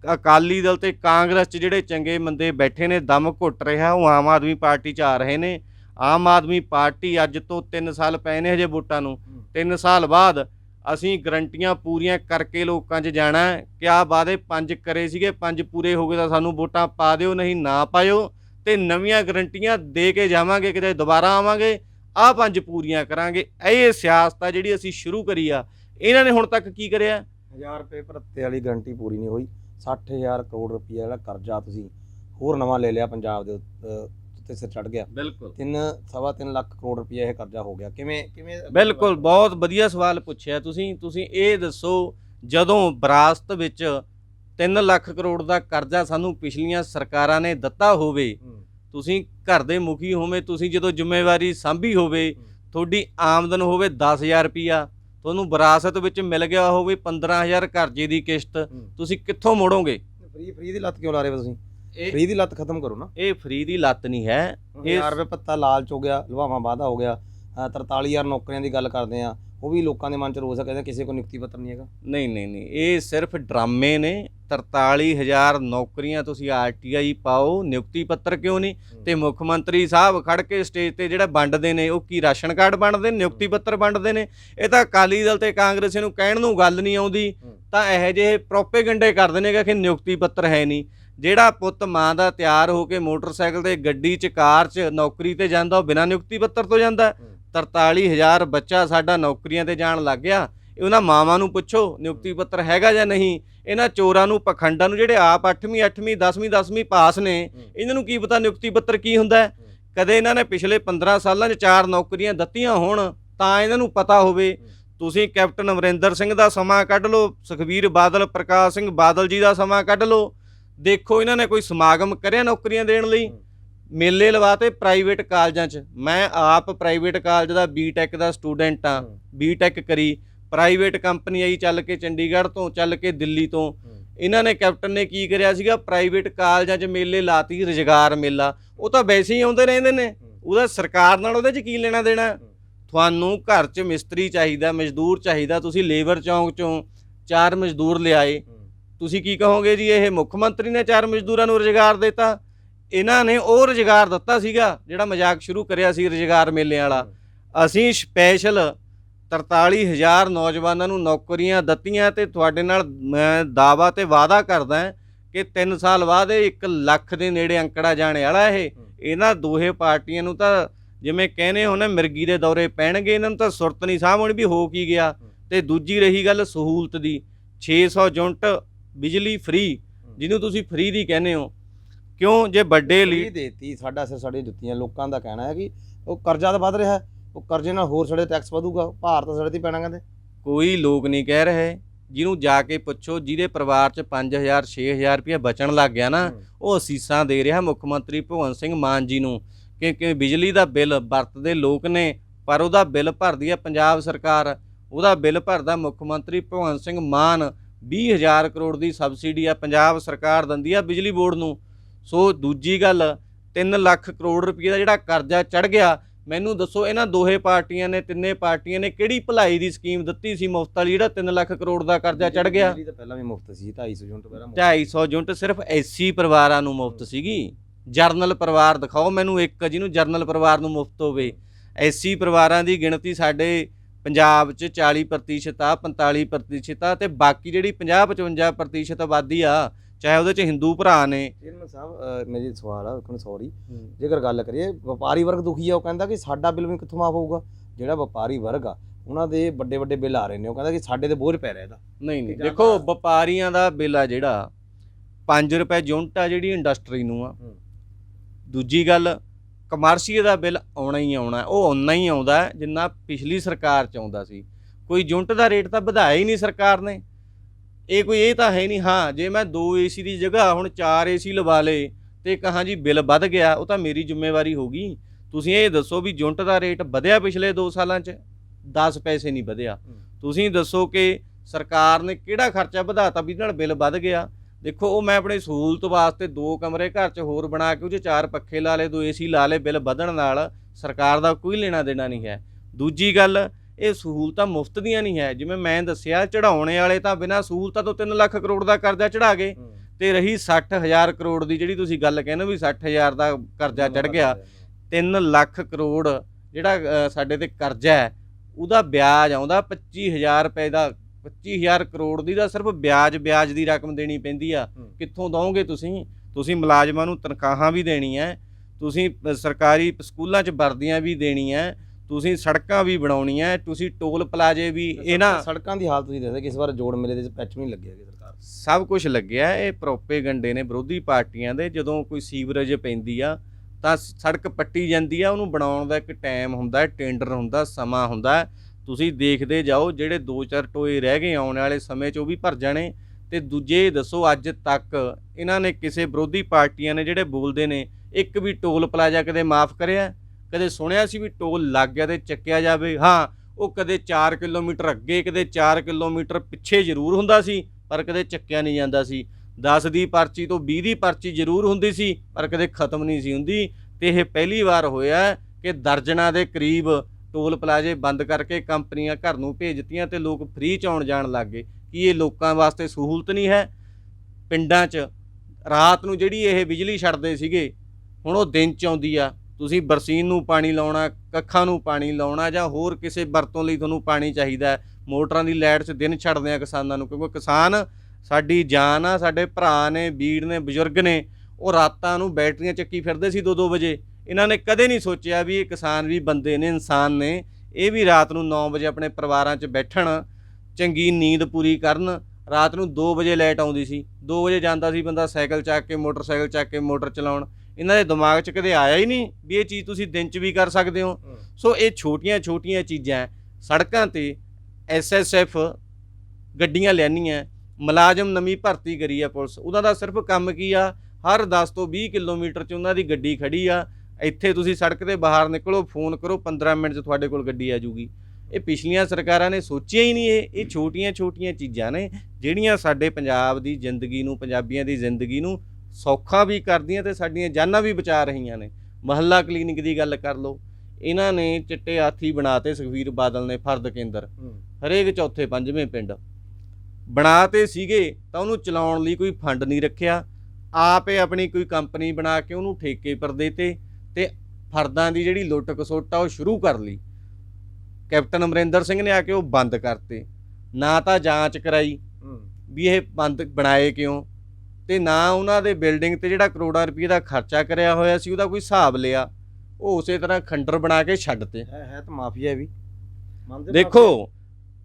ਅਕਾਲੀ ਦਲ ਤੇ ਕਾਂਗਰਸ 'ਚ ਜਿਹੜੇ ਚੰਗੇ ਬੰਦੇ ਬੈਠੇ ਨੇ ਦਮ ਘੁੱਟ ਰਿਹਾ ਉਹ ਆਮ ਆਦਮੀ ਪਾਰਟੀ 'ਚ ਆ ਰਹੇ ਨੇ। ਆਮ ਆਦਮੀ ਪਾਰਟੀ ਅੱਜ ਤੋਂ 3 ਸਾਲ ਪਏ ਨੇ ਹਜੇ ਵੋਟਾਂ ਨੂੰ। 3 ਸਾਲ ਬਾਅਦ ਅਸੀਂ ਗਰੰਟੀਆਂ ਪੂਰੀਆਂ ਕਰਕੇ ਲੋਕਾਂ 'ਚ ਜਾਣਾ। ਹੈ। ਕਿਆ ਵਾਅਦੇ ਪੰਜ ਕਰੇ ਸੀਗੇ ਪੰਜ ਪੂਰੇ ਹੋ ਗਏ ਤਾਂ ਸਾਨੂੰ ਵੋਟਾਂ ਪਾ ਦਿਓ ਨਹੀਂ ਨਾ ਪਾਇਓ। ਤੇ ਨਵੀਆਂ ਗਰੰਟੀਆਂ ਦੇ ਕੇ ਜਾਵਾਂਗੇ ਕਿਤੇ ਦੁਬਾਰਾ ਆਵਾਂਗੇ ਆਹ ਪੰਜ ਪੂਰੀਆਂ ਕਰਾਂਗੇ। ਇਹ ਸਿਆਸਤ ਆ ਜਿਹੜੀ ਅਸੀਂ ਸ਼ੁਰੂ ਕਰੀ ਆ। ਇਹਨਾਂ ਨੇ ਹੁਣ ਤੱਕ ਕੀ ਕਰਿਆ? 1000 ਰੁਪਏ ਭਰਤੇ ਵਾਲੀ ਗਰੰਟੀ ਪੂਰੀ ਨਹੀਂ ਹੋਈ। 60000 ਕਰੋੜ ਰੁਪਏ ਵਾਲਾ ਕਰਜ਼ਾ ਤੁਸੀਂ ਹੋਰ ਨਵਾਂ ਲੈ ਲਿਆ ਪੰਜਾਬ ਦੇ ਉੱਤ- ਸਿਰ ਚੜ ਗਿਆ। ਬਿਲਕੁਲ। ਤਿੰਨ ਸਵਾ ਤਿੰਨ ਲੱਖ ਕਰੋੜ ਰੁਪਏ ਇਹ ਕਰਜ਼ਾ ਹੋ ਗਿਆ। ਕਿਵੇਂ ਕਿਵੇਂ? ਬਿਲਕੁਲ ਬਹੁਤ ਵਧੀਆ ਸਵਾਲ ਪੁੱਛਿਆ ਤੁਸੀਂ। ਤੁਸੀਂ ਇਹ ਦੱਸੋ ਜਦੋਂ ਵਿਰਾਸਤ ਵਿੱਚ 3 ਲੱਖ ਕਰੋੜ ਦਾ ਕਰਜ਼ਾ ਸਾਨੂੰ ਪਿਛਲੀਆਂ ਸਰਕਾਰਾਂ ਨੇ ਦਿੱਤਾ ਹੋਵੇ ਤੁਸੀਂ ਘਰ ਦੇ ਮੁਖੀ ਹੋਵੇਂ ਤੁਸੀਂ ਜਦੋਂ ਜ਼ਿੰਮੇਵਾਰੀ ਸੰਭੀ ਹੋਵੇ। ਤੁਹਾਡੀ ਆਮਦਨ ਹੋਵੇ 10000 ਰੁਪਿਆ ਤੁਹਾਨੂੰ ਵਿਰਾਸਤ ਵਿੱਚ ਮਿਲ ਗਿਆ ਹੋਵੇ 15000 ਕਰਜ਼ੇ ਦੀ ਕਿਸ਼ਤ। ਤੁਸੀਂ ਕਿੱਥੋਂ ਮੋੜੋਗੇ? ਫ੍ਰੀ ਫ੍ਰੀ ਦੀ ਲੱਤ ਕਿਉਂ ਲਾ ਰਹੇ ਹੋ ਤੁਸੀਂ? ਫ੍ਰੀ ਦੀ ਲੱਤ ਖਤਮ ਕਰੋ ਨਾ। ਇਹ ਫ੍ਰੀ ਦੀ ਲੱਤ ਨਹੀਂ ਹੈ। ਇਹ- 1000 ਰੁਪਏ ਪੱਤਾ ਲਾਲਚ ਹੋ ਗਿਆ ਲਵਾਵਾ ਵਾਦਾ ਹੋ ਗਿਆ ਅ, 43000 ਨੌਕਰੀਆਂ ਦੀ ਗੱਲ ਕਰਦੇ ਆ ਉਹ ਵੀ ਲੋਕਾਂ ਦੇ ਮਨ ਚ ਰੋਸ ਆ ਕਹਿੰਦੇ ਕਿਸੇ ਕੋਲ ਨਿਯੁਕਤੀ ਪੱਤਰ ਨਹੀਂ ਹੈਗਾ। ਨਹੀਂ ਨਹੀਂ ਨਹੀਂ ਇਹ ਸਿਰਫ ਡਰਾਮੇ ਨੇ। 43000 ਨੌਕਰੀਆਂ ਤੁਸੀਂ ਆਰਟੀਆਈ ਪਾਓ ਨਿਯੁਕਤੀ ਪੱਤਰ ਕਿਉਂ ਨਹੀਂ? ਤੇ ਮੁੱਖ ਮੰਤਰੀ ਸਾਹਿਬ ਖੜ ਕੇ ਸਟੇਜ ਤੇ ਜਿਹੜਾ ਵੰਡਦੇ ਨੇ ਉਹ ਕੀ ਰਾਸ਼ਨ ਕਾਰਡ ਵੰਡਦੇ ਨੇ ਨਿਯੁਕਤੀ ਪੱਤਰ ਵੰਡਦੇ ਨੇ? ਇਹ ਤਾਂ ਅਕਾਲੀ ਦਲ ਤੇ ਕਾਂਗਰਸ ਨੂੰ ਕਹਿਣ ਨੂੰ ਗੱਲ ਨਹੀਂ ਆਉਂਦੀ। ਤਾਂ ਇਹੋ ਜਿਹੇ ਪ੍ਰੋਪੇਗੈਂਡੇ ਕਰਦੇ ਨੇ ਕਿ ਨਿਯੁਕਤੀ ਪੱਤਰ ਹੈ ਨਹੀਂ। ਜਿਹੜਾ ਪੁੱਤ ਮਾਂ ਦਾ ਤਿਆਰ ਹੋ ਕੇ ਮੋਟਰਸਾਈਕਲ ਤੇ ਗੱਡੀ 'ਚ ਕਾਰ 'ਚ ਨੌਕਰੀ ਤੇ ਜਾਂਦਾ ਉਹ ਬਿਨਾਂ ਨਿਯੁਕਤੀ ਪੱਤਰ ਤੋਂ ਜਾਂਦਾ। 43000 ਬੱਚਾ ਸਾਡਾ ਨੌਕਰੀਆਂ ਤੇ ਜਾਣ ਲੱਗ ਗਿਆ। ਉਹਨਾਂ ਮਾਵਾਂ ਨੂੰ ਪੁੱਛੋ, ਨਿਯੁਕਤੀ ਪੱਤਰ ਹੈਗਾ ਜਾਂ ਨਹੀਂ? ਇਹਨਾਂ ਚੋਰਾਂ ਨੂੰ, ਪਖੰਡਾਂ ਨੂੰ ਜਿਹੜੇ ਆਪ 8ਵੀਂ 8ਵੀਂ 10ਵੀਂ 10ਵੀਂ ਪਾਸ ਨੇ, ਇਹਨਾਂ ਨੂੰ ਕੀ ਪਤਾ ਨਿਯੁਕਤੀ ਪੱਤਰ ਕੀ ਹੁੰਦਾ ਕਦੇ ਇਹਨਾਂ ਨੇ ਪਿਛਲੇ 15 ਸਾਲਾਂ 'ਚ ਚਾਰ ਨੌਕਰੀਆਂ ਦਿੱਤੀਆਂ ਹੋਣ, ਤਾਂ ਇਹਨਾਂ ਨੂੰ ਪਤਾ ਹੋਵੇ। ਤੁਸੀਂ ਕੈਪਟਨ ਅਮਰਿੰਦਰ ਸਿੰਘ ਦਾ ਸਮਾਂ ਕੱਢ ਲਓ ਸੁਖਬੀਰ ਬਾਦਲ, ਪ੍ਰਕਾਸ਼ ਸਿੰਘ ਬਾਦਲ ਜੀ ਦਾ ਸਮਾਂ ਕੱਢ ਲਓ। ਦੇਖੋ ਇਹਨਾਂ ਨੇ ਕੋਈ ਸਮਾਗਮ ਕਰਿਆ ਨੌਕਰੀਆਂ ਦੇਣ ਲਈ? ਮੇਲੇ ਲਵਾਤੇ ਪ੍ਰਾਈਵੇਟ ਕਾਲਜਾਂ 'ਚ। ਮੈਂ ਆਪ ਪ੍ਰਾਈਵੇਟ ਕਾਲਜ ਦਾ ਬੀਟੈਕ ਦਾ ਸਟੂਡੈਂਟ ਆ ਬੀਟੈਕ ਕਰੀ। ਪ੍ਰਾਈਵੇਟ ਕੰਪਨੀ ਆਈ ਚੱਲ ਕੇ ਚੰਡੀਗੜ੍ਹ ਤੋਂ ਚੱਲ ਕੇ ਦਿੱਲੀ ਤੋਂ। ਇਹਨਾਂ ਨੇ ਕੈਪਟਨ ਨੇ ਕੀ ਕਰਿਆ ਸੀਗਾ? ਪ੍ਰਾਈਵੇਟ ਕਾਲਜਾਂ 'ਚ ਮੇਲੇ ਲਾਤੀ ਰੁਜ਼ਗਾਰ ਮੇਲਾ। ਉਹ ਤਾਂ ਵੈਸੇ ਹੀ ਆਉਂਦੇ ਰਹਿੰਦੇ ਨੇ। ਉਹਦਾ ਸਰਕਾਰ ਨਾਲ ਉਹਦੇ 'ਚ ਕੀ ਲੈਣਾ ਦੇਣਾ? ਤੁਹਾਨੂੰ ਘਰ 'ਚ ਮਿਸਤਰੀ ਚਾਹੀਦਾ ਮਜ਼ਦੂਰ ਚਾਹੀਦਾ। ਤੁਸੀਂ ਲੇਬਰ ਚੌਂਕ 'ਚੋਂ ਚਾਰ ਮਜ਼ਦੂਰ ਲਿਆਏ। ਤੁਸੀਂ ਕੀ ਕਹੋਗੇ ਜੀ? ਇਹ ਮੁੱਖ ਮੰਤਰੀ ਨੇ ਚਾਰ ਮਜ਼ਦੂਰਾਂ ਨੂੰ ਰੁਜ਼ਗਾਰ ਦਿੱਤਾ। ਇਹਨਾਂ ਨੇ ਉਹ ਰੁਜ਼ਗਾਰ ਦਿੱਤਾ ਸੀਗਾ, ਜਿਹੜਾ ਮਜ਼ਾਕ ਸ਼ੁਰੂ ਕਰਿਆ ਸੀ ਰੁਜ਼ਗਾਰ ਮੇਲਿਆਂ ਵਾਲਾ। ਅਸੀਂ ਸਪੈਸ਼ਲ 43000 ਨੌਜਵਾਨਾਂ ਨੂੰ ਨੌਕਰੀਆਂ ਦਿੱਤੀਆਂ ਤੇ ਤੁਹਾਡੇ ਨਾਲ ਮੈਂ ਦਾਵਾ ਤੇ ਵਾਅਦਾ ਕਰਦਾ ਕਿ 3 ਸਾਲ ਬਾਅਦ ਇਹ 1 ਲੱਖ ਦੇ ਨੇੜੇ ਅੰਕੜਾ ਜਾਣੇ ਵਾਲਾ ਇਹ। ਇਹਨਾਂ ਦੋਹੇ ਪਾਰਟੀਆਂ ਨੂੰ ਤਾਂ ਜਿਵੇਂ ਕਹਿੰਦੇ ਹੋਣੇ ਮਿਰਗੀ ਦੇ ਦੌਰੇ ਪੈਣਗੇ, ਇਹਨਾਂ ਨੂੰ ਤਾਂ ਸੁਰਤ ਨਹੀਂ ਸਾਹਮਣ ਵੀ ਹੋ ਕੀ ਗਿਆ। ਤੇ ਦੂਜੀ ਰਹੀ ਗੱਲ ਸਹੂਲਤ ਦੀ 600 ਯੂਨਿਟ ਬਿਜਲੀ ਫ੍ਰੀ ਜਿਹਨੂੰ ਤੁਸੀਂ ਫ੍ਰੀ ਦੀ ਕਹਿੰਦੇ ਹੋ। ਕਿਉਂ? ਜੇ ਵੱਡੇ ਲੀ ਇਹ ਦੇਤੀ ਸਾਡਾ ਸਿਰ ਸਾਡੀਆਂ ਜੁੱਤੀਆਂ ਲੋਕਾਂ ਦਾ ਕਹਿਣਾ ਹੈ ਕਿ ਉਹ ਕਰਜ਼ਾ ਤਾਂ ਵੱਧ ਰਿਹਾ ਉਹ ਕਰਜ਼ੇ ਨਾਲ ਹੋਰ ਸਾਡੇ ਟੈਕਸ ਵਧੂਗਾ ਭਾਰ ਤਾਂ ਸਾਡੇ ਤੇ ਪੈਣਾ ਕਹਿੰਦੇ। ਕੋਈ ਲੋਕ ਨਹੀਂ ਕਹਿ ਰਹੇ ਜਿਹਨੂੰ ਜਾ ਕੇ ਪੁੱਛੋ ਜਿਹਦੇ ਪਰਿਵਾਰ 'ਚ 5000 6000 ਰੁਪਏ ਬਚਣ ਲੱਗ ਗਿਆ ਨਾ ਉਹ ਅਸੀਸਾਂ ਦੇ ਰਿਹਾ ਮੁੱਖ ਮੰਤਰੀ ਭਗਵੰਤ ਸਿੰਘ ਮਾਨ ਜੀ ਨੂੰ ਕਿ ਕਿ ਬਿਜਲੀ ਦਾ ਬਿੱਲ ਵਰਤਦੇ ਲੋਕ ਨੇ ਪਰ ਉਹਦਾ ਬਿੱਲ ਭਰਦੀ ਹੈ ਪੰਜਾਬ ਸਰਕਾਰ ਉਹਦਾ ਬਿੱਲ ਭਰਦਾ ਮੁੱਖ ਮੰਤਰੀ ਭਗਵੰਤ ਸਿੰਘ ਮਾਨ 20000 ਕਰੋੜ ਦੀ ਸਬਸਿਡੀ ਆ ਪੰਜਾਬ ਸਰਕਾਰ ਦਿੰਦੀ ਆ ਬਿਜਲੀ ਬੋਰਡ ਨੂੰ ਸੋ ਦੂਜੀ ਗੱਲ 3 ਲੱਖ ਕਰੋੜ ਰੁਪਏ ਦਾ ਜਿਹੜਾ ਕਰਜ਼ਾ ਚੜ ਗਿਆ ਮੈਨੂੰ ਦੱਸੋ ਇਹਨਾਂ ਦੋਹੇ ਪਾਰਟੀਆਂ ਨੇ ਤਿੰਨੇ ਪਾਰਟੀਆਂ ਨੇ ਕਿਹੜੀ ਭਲਾਈ ਦੀ ਸਕੀਮ ਦਿੱਤੀ ਸੀ ਮੁਫਤ ਵਾਲੀ ਜਿਹੜਾ 3 ਲੱਖ ਕਰੋੜ ਦਾ ਕਰਜ਼ਾ ਚੜ ਗਿਆ? ਬਿਜਲੀ ਤਾਂ ਪਹਿਲਾਂ ਵੀ ਮੁਫਤ ਸੀ 250 ਯੂਨਿਟ ਪਹਿਲਾਂ ਮੁਫਤ 250 ਯੂਨਿਟ ਸਿਰਫ ਐਸੀ ਪਰਿਵਾਰਾਂ ਨੂੰ ਮੁਫਤ ਸੀਗੀ। ਜਰਨਲ ਪਰਿਵਾਰ ਦਿਖਾਓ ਮੈਨੂੰ ਇੱਕ ਜਿਹਨੂੰ ਜਰਨਲ ਪਰਿਵਾਰ ਨੂੰ ਮੁਫਤ ਹੋਵੇ। ਐਸੀ ਪਰਿਵਾਰਾਂ ਦੀ ਗਿਣਤੀ ਸਾਡੇ ਪੰਜਾਬ 'ਚ 40% ਆ 45% ਆ ਤੇ ਬਾਕੀ ਜਿਹੜੀ 50-55% ਆਬਾਦੀ ਆ ਚਾਹੇ ਉਹਦੇ 'ਚ ਹਿੰਦੂ ਭਰਾ ਨੇ। ਚੇਅਰਮੈਨ ਸਾਹਿਬ ਮੇਰੀ ਸਵਾਲ ਆ ਤੁਹਾਨੂੰ ਸੌਰੀ ਜੇਕਰ ਗੱਲ ਕਰੀਏ ਵਪਾਰੀ ਵਰਗ ਦੁਖੀ ਆ ਉਹ ਕਹਿੰਦਾ ਕਿ ਸਾਡਾ ਬਿੱਲ ਵੀ ਕਿੱਥੋਂ ਮਾਫ ਹੋਊਗਾ? ਜਿਹੜਾ ਵਪਾਰੀ ਵਰਗ ਆ ਉਹਨਾਂ ਦੇ ਵੱਡੇ ਵੱਡੇ ਬਿੱਲ ਆ ਰਹੇ ਨੇ ਉਹ ਕਹਿੰਦਾ ਕਿ ਸਾਡੇ ਤੇ ਬੋਝ ਪੈ ਰਿਹਾ ਇਹਦਾ। ਨਹੀਂ ਨਹੀਂ ਦੇਖੋ ਵਪਾਰੀਆਂ ਦਾ ਬਿੱਲ ਆ ਜਿਹੜਾ 5 ਰੁਪਏ ਯੂਨਿਟ ਆ ਜਿਹੜੀ ਇੰਡਸਟਰੀ ਨੂੰ ਆ। ਦੂਜੀ ਗੱਲ ਕਮਰਸ਼ੀਅਲ ਦਾ ਬਿੱਲ ਆਉਣਾ ਹੀ ਆਉਣਾ ਉਹ ਉਨਾ ਹੀ ਆਉਂਦਾ ਜਿੰਨਾ ਪਿਛਲੀ ਸਰਕਾਰ ਚ ਆਉਂਦਾ ਸੀ। ਕੋਈ ਯੂਨਿਟ ਦਾ ਰੇਟ ਤਾਂ ਵਧਾਇਆ ਹੀ ਨਹੀਂ ਸਰਕਾਰ ਨੇ। ਇਹ ਕੋਈ ਇਹ ਤਾਂ ਹੈ ਨਹੀਂ। ਹਾਂ ਜੇ ਮੈਂ 2 ਏਸੀ ਦੀ ਜਗ੍ਹਾ ਹੁਣ 4 ਏਸੀ ਲਵਾ ਲੇ ਤੇ ਕਹਾਂ ਜੀ ਬਿੱਲ ਵੱਧ ਗਿਆ ਉਹ ਤਾਂ ਮੇਰੀ ਜ਼ਿੰਮੇਵਾਰੀ ਹੋਗੀ ਤੁਸੀਂ ਇਹ ਦੱਸੋ ਵੀ ਯੂਨਿਟ ਦਾ ਰੇਟ ਵਧਿਆ ਪਿਛਲੇ 2 ਸਾਲਾਂ ਚ? 10 ਪੈਸੇ ਨਹੀਂ ਵਧਿਆ। ਹੂੰ। ਤੁਸੀਂ ਦੱਸੋ ਕਿ ਸਰਕਾਰ ਨੇ ਕਿਹੜਾ ਖਰਚਾ ਵਧਾਤਾ ਵੀ ਨਾਲ ਬਿੱਲ ਵੱਧ ਗਿਆ? ਦੇਖੋ ਉਹ ਮੈਂ ਆਪਣੀ ਸਹੂਲਤ ਵਾਸਤੇ ਦੋ ਕਮਰੇ ਘਰ 'ਚ ਹੋਰ ਬਣਾ ਕੇ ਉਹ 'ਚ ਚਾਰ ਪੱਖੇ ਲਾ ਲੇ ਦੋ ਏਸੀ ਲਾ ਲੇ ਬਿੱਲ ਵਧਣ ਨਾਲ ਸਰਕਾਰ ਦਾ ਕੋਈ ਲੈਣਾ ਦੇਣਾ ਨਹੀਂ ਹੈ। ਦੂਜੀ ਗੱਲ ਇਹ ਸਹੂਲਤਾਂ ਮੁਫਤ ਦੀਆਂ ਨਹੀਂ ਹੈ। ਜਿਵੇਂ ਮੈਂ ਦੱਸਿਆ ਚੜਾਉਣੇ ਵਾਲੇ ਤਾਂ ਬਿਨਾਂ ਸਹੂਲਤਾਂ ਤੋਂ 3 ਲੱਖ ਕਰੋੜ ਦਾ ਕਰਜ਼ਾ ਚੜਾ ਗਏ ਤੇ ਰਹੀ 60000 ਕਰੋੜ ਦੀ ਜਿਹੜੀ ਤੁਸੀਂ ਗੱਲ ਕਹਿੰਦੇ ਹੋ ਵੀ 60000 ਦਾ ਕਰਜ਼ਾ ਚੜ ਗਿਆ 3 ਲੱਖ ਕਰੋੜ ਜਿਹੜਾ ਸਾਡੇ ਤੇ ਕਰਜ਼ਾ ਹੈ ਉਹਦਾ ਵਿਆਜ ਆਉਂਦਾ 25000 ਰੁਪਏ ਦਾ 25000 ਕਰੋੜ ਦੀ ਦਾ ਸਿਰਫ ਵਿਆਜ ਵਿਆਜ ਦੀ ਰਕਮ ਦੇਣੀ ਪੈਂਦੀ ਆ। ਹੂੰ। ਕਿੱਥੋਂ ਦਵੋਗੇ ਤੁਸੀਂ? ਤੁਸੀਂ ਮੁਲਾਜ਼ਮਾਂ ਨੂੰ ਤਨਖਾਹਾਂ ਵੀ ਦੇਣੀਆਂ ਤੁਸੀਂ ਅ, ਸਰਕਾਰੀ ਸਕੂਲਾਂ 'ਚ ਵਰਦੀਆਂ ਵੀ ਦੇਣੀਆਂ ਤੁਸੀਂ ਸੜਕਾਂ ਵੀ ਬਣਾਉਣੀਆਂ ਤੁਸੀਂ ਟੋਲ ਪਲਾਜੇ ਵੀ ਇਹਨਾਂ ਸੜਕਾਂ ਦੀ ਹਾਲਤ ਤੁਸੀਂ ਦੇਖਦੇ ਕਿ ਇਸ ਵਾਰ ਜੋੜ ਮੇਲੇ ਦੇ ਪੈਚ ਵੀ ਨਹੀਂ ਲੱਗਿਆ ਕਿ ਸਰਕਾਰ। ਸਭ ਕੁਝ ਲੱਗਿਆ ਇਹ ਪ੍ਰੋਪੇਗੰਡੇ ਨੇ ਵਿਰੋਧੀ ਪਾਰਟੀਆਂ ਦੇ ਜਦੋਂ ਕੋਈ ਸੀਵਰੇਜ ਪੈਂਦੀ ਆ ਤਾਂ ਸੜਕ ਪੱਟੀ ਜਾਂਦੀ ਆ ਉਹਨੂੰ ਬਣਾਉਣ ਦਾ ਇੱਕ ਟਾਈਮ ਹੁੰਦਾ ਟੈਂਡਰ ਹੁੰਦਾ ਸਮਾਂ ਹੁੰਦਾ। ਤੁਸੀਂ ਦੇਖਦੇ ਜਾਓ ਜਿਹੜੇ 2-4 ਟੋਏ ਰਹਿ ਗਏ ਆਉਣ ਵਾਲੇ ਸਮੇਂ 'ਚ ਉਹ ਵੀ ਭਰ ਜਾਣੇ। ਤੇ ਦੂਜੇ ਦੱਸੋ ਅੱਜ ਤੱਕ ਇਹਨਾਂ ਨੇ ਕਿਸੇ ਵਿਰੋਧੀ ਪਾਰਟੀਆਂ ਨੇ ਜਿਹੜੇ ਬੋਲਦੇ ਨੇ ਇੱਕ ਵੀ ਟੋਲ ਪਲਾਜ਼ਾ ਕਦੇ ਮਾਫ ਕਰਿਆ? ਕਦੇ ਸੁਣਿਆ ਸੀ ਵੀ ਟੋਲ ਲੱਗ ਗਿਆ ਤੇ ਚੱਕਿਆ ਜਾਵੇ? ਹਾਂ, ਉਹ ਕਦੇ 4 ਕਿਲੋਮੀਟਰ ਅੱਗੇ, ਕਦੇ 4 ਕਿਲੋਮੀਟਰ ਪਿੱਛੇ ਜ਼ਰੂਰ ਹੁੰਦਾ ਸੀ, ਪਰ ਕਦੇ ਚੱਕਿਆ ਨਹੀਂ ਜਾਂਦਾ ਸੀ। 10 ਦੀ ਪਰਚੀ ਤੋਂ 20 ਦੀ ਪਰਚੀ ਜ਼ਰੂਰ ਹੁੰਦੀ ਸੀ, ਪਰ ਕਦੇ ਖਤਮ ਨਹੀਂ ਸੀ ਹੁੰਦੀ। ਤੇ ਇਹ ਪਹਿਲੀ ਵਾਰ ਹੋਇਆ ਕਿ ਦਰਜਨਾਂ ਦੇ ਕਰੀਬ ਟੋਲ ਪਲਾਜ਼ੇ ਬੰਦ ਕਰਕੇ ਕੰਪਨੀਆਂ ਘਰ ਨੂੰ ਭੇਜਤੀਆਂ ਤੇ ਲੋਕ ਫ੍ਰੀ ਚ ਆਉਣ ਜਾਣ ਲੱਗ ਗਏ। ਕੀ ਇਹ ਲੋਕਾਂ ਵਾਸਤੇ ਸਹੂਲਤ ਨਹੀਂ ਹੈ? ਪਿੰਡਾਂ 'ਚ ਰਾਤ ਨੂੰ ਜਿਹੜੀ ਇਹ ਬਿਜਲੀ ਛੱਡਦੇ ਸੀਗੇ, ਹੁਣ ਉਹ ਦਿਨ 'ਚ ਆਉਂਦੀ ਆ। ਤੁਸੀਂ ਬਰਸੀਨ ਨੂੰ ਪਾਣੀ ਲਾਉਣਾ, ਕੱਖਾਂ ਨੂੰ ਪਾਣੀ ਲਾਉਣਾ ਜਾਂ ਹੋਰ ਕਿਸੇ ਵਰਤੋਂ ਲਈ ਤੁਹਾਨੂੰ ਪਾਣੀ ਚਾਹੀਦਾ ਮੋਟਰਾਂ ਦੀ ਲਾਈਟ 'ਚ ਦਿਨ ਛੱਡਦੇ ਆ ਕਿਸਾਨਾਂ ਨੂੰ, ਕਿਉਂਕਿ ਕਿਸਾਨ ਸਾਡੀ ਜਾਨ ਆ, ਸਾਡੇ ਭਰਾ ਨੇ ਵੀਰ ਨੇ, ਬਜ਼ੁਰਗ ਨੇ, ਉਹ ਰਾਤਾਂ ਨੂੰ ਬੈਟਰੀਆਂ ਚੱਕੀ ਫਿਰਦੇ ਸੀ 2-2 ਵਜੇ। ਇਹਨਾਂ ਨੇ ਕਦੇ ਨਹੀਂ ਸੋਚਿਆ ਵੀ ਇਹ ਕਿਸਾਨ ਵੀ ਬੰਦੇ ਨੇ, ਇਨਸਾਨ ਨੇ, ਇਹ ਵੀ ਰਾਤ ਨੂੰ 9 ਵਜੇ ਆਪਣੇ ਪਰਿਵਾਰਾਂ 'ਚ ਬੈਠਣ, ਚੰਗੀ ਨੀਂਦ ਪੂਰੀ ਕਰਨ, ਰਾਤ ਨੂੰ 2 ਵਜੇ ਲਾਈਟ ਆਉਂਦੀ ਸੀ। 2 ਵਜੇ ਜਾਂਦਾ ਸੀ ਬੰਦਾ ਸਾਈਕਲ ਚੱਕ ਕੇ, ਮੋਟਰਸਾਈਕਲ ਚੱਕ ਕੇ ਮੋਟਰ ਚਲਾਉਣ। ਇਹਨਾਂ ਦੇ ਦਿਮਾਗ 'ਚ ਕਦੇ ਆਇਆ ਹੀ ਨਹੀਂ ਵੀ ਇਹ ਚੀਜ਼ ਤੁਸੀਂ ਦਿਨ 'ਚ ਵੀ ਕਰ ਸਕਦੇ ਹੋ। ਸੋ ਇਹ ਛੋਟੀਆਂ-ਛੋਟੀਆਂ ਚੀਜ਼ਾਂ। ਸੜਕਾਂ ਤੇ ਐਸਐਸਐਫ ਗੱਡੀਆਂ ਲਿਆਨੀਆਂ ਮੁਲਾਜ਼ਮ ਨਵੀਂ ਭਰਤੀ ਕਰੀ ਆ ਪੁਲਿਸ। ਉਹਨਾਂ ਦਾ ਸਿਰਫ ਕੰਮ ਕੀ ਆ? ਹਰ 10 ਤੋਂ 20 ਕਿਲੋਮੀਟਰ 'ਚ ਉਹਨਾਂ ਦੀ ਗੱਡੀ ਖੜੀ ਆ। ਇੱਥੇ ਤੁਸੀਂ ਸੜਕ ਤੇ ਬਾਹਰ ਨਿਕਲੋ ਫੋਨ ਕਰੋ 15 ਮਿੰਟ 'ਚ ਤੁਹਾਡੇ ਕੋਲ ਗੱਡੀ ਆ ਜੂਗੀ ਇਹ ਪਿਛਲੀਆਂ ਸਰਕਾਰਾਂ ਨੇ ਸੋਚਿਆ ਹੀ ਨਹੀਂ ਇਹ। ਇਹ ਛੋਟੀਆਂ-ਛੋਟੀਆਂ ਚੀਜ਼ਾਂ ਨੇ ਜਿਹੜੀਆਂ ਸਾਡੇ ਪੰਜਾਬ ਦੀ ਜ਼ਿੰਦਗੀ ਨੂੰ ਪੰਜਾਬੀਆਂ ਦੀ ਜ਼ਿੰਦਗੀ ਨੂੰ ਸੌਖਾ ਵੀ ਕਰਦੀਆਂ ਤੇ ਸਾਡੀਆਂ ਜਾਨਾਂ ਵੀ ਬਚਾ ਰਹੀਆਂ ਨੇ। ਮਹੱਲਾ ਕਲੀਨਿਕ ਦੀ ਗੱਲ ਕਰ ਲਓ ਇਹਨਾਂ ਨੇ ਚਿੱਟੇ ਹਾਥੀ ਬਣਾਤੇ ਸੁਖਵੀਰ ਬਾਦਲ ਨੇ ਫਰਦ ਕੇਂਦਰ। ਹਰੇਕ ਚੌਥੇ ਪੰਜਵੇਂ ਪਿੰਡ। ਬਣਾਤੇ ਸੀਗੇ ਤਾਂ ਉਹਨੂੰ ਚਲਾਉਣ ਲਈ ਕੋਈ ਫੰਡ ਨਹੀਂ ਰੱਖਿਆ। ਆਪੇ ਆਪਣੀ ਕੋਈ ਕੰਪਨੀ ਬਣਾ ਕੇ ਉਹਨੂੰ ਠੇਕੇ ਪਰ ਦੇਤੇ ਤੇ ਫਰਦਾਂ ਦੀ ਜਿਹੜੀ ਲੁੱਟ ਖਸੁੱਟ ਆ ਉਹ ਸ਼ੁਰੂ ਕਰ ਲਈ। ਕੈਪਟਨ ਅਮਰਿੰਦਰ ਸਿੰਘ ਨੇ ਆ ਕੇ ਉਹ ਬੰਦ ਕਰਤੇ। ਨਾ ਤਾਂ ਜਾਂਚ ਕਰਾਈ ਵੀ ਇਹ ਬੰਦ ਬਣਾਏ ਕਿਉਂ? ਤੇ ਨਾ ਉਹਨਾਂ ਦੇ ਬਿਲਡਿੰਗ ਤੇ ਜਿਹੜਾ ਕਰੋੜਾਂ ਰੁਪਏ ਦਾ ਖਰਚਾ ਕਰਿਆ ਹੋਇਆ ਸੀ ਉਹਦਾ ਕੋਈ ਹਿਸਾਬ ਲਿਆ। ਉਹ ਉਸੇ ਤਰ੍ਹਾਂ ਖੰਡਰ ਬਣਾ ਕੇ ਛੱਡਤੇ ਹੈ ਹੈ ਤਾਂ ਮਾਫੀਆ ਵੀ। ਮੰਨਦੇ ਦੇਖੋ